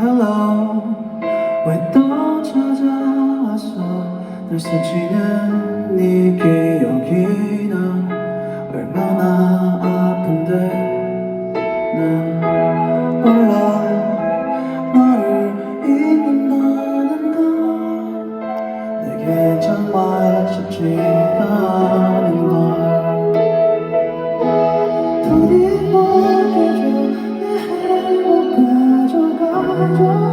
hello. 왜 또 찾아왔어? 늘 스치는 네 기억이 난 얼마나 아픈데 난 몰라. control.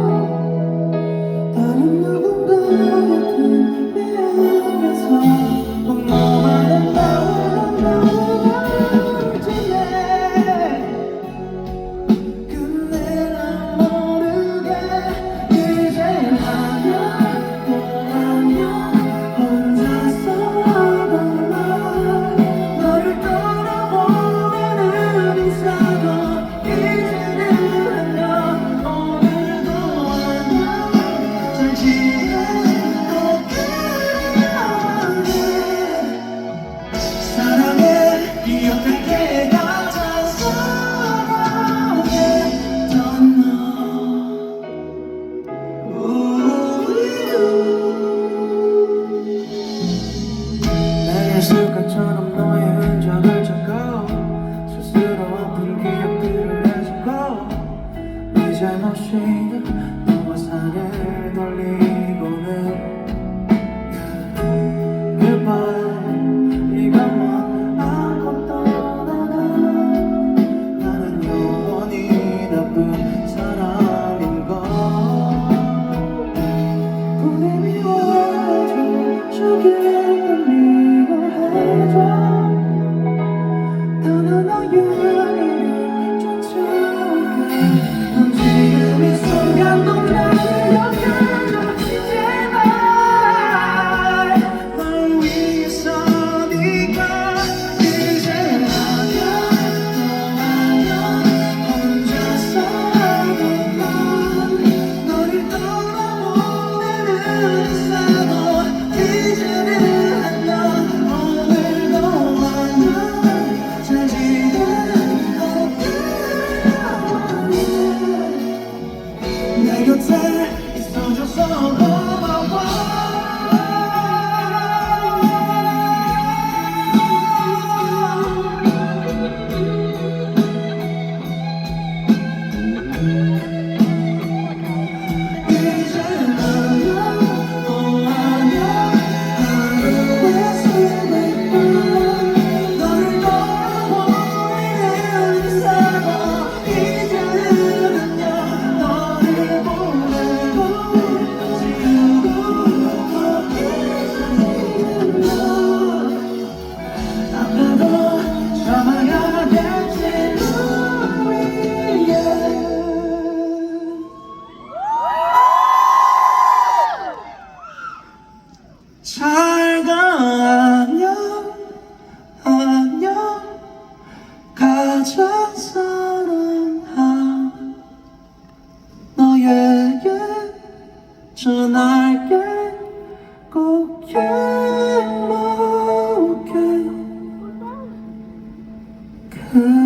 그저 사랑함 너에게 전할게 꼭 기억해 그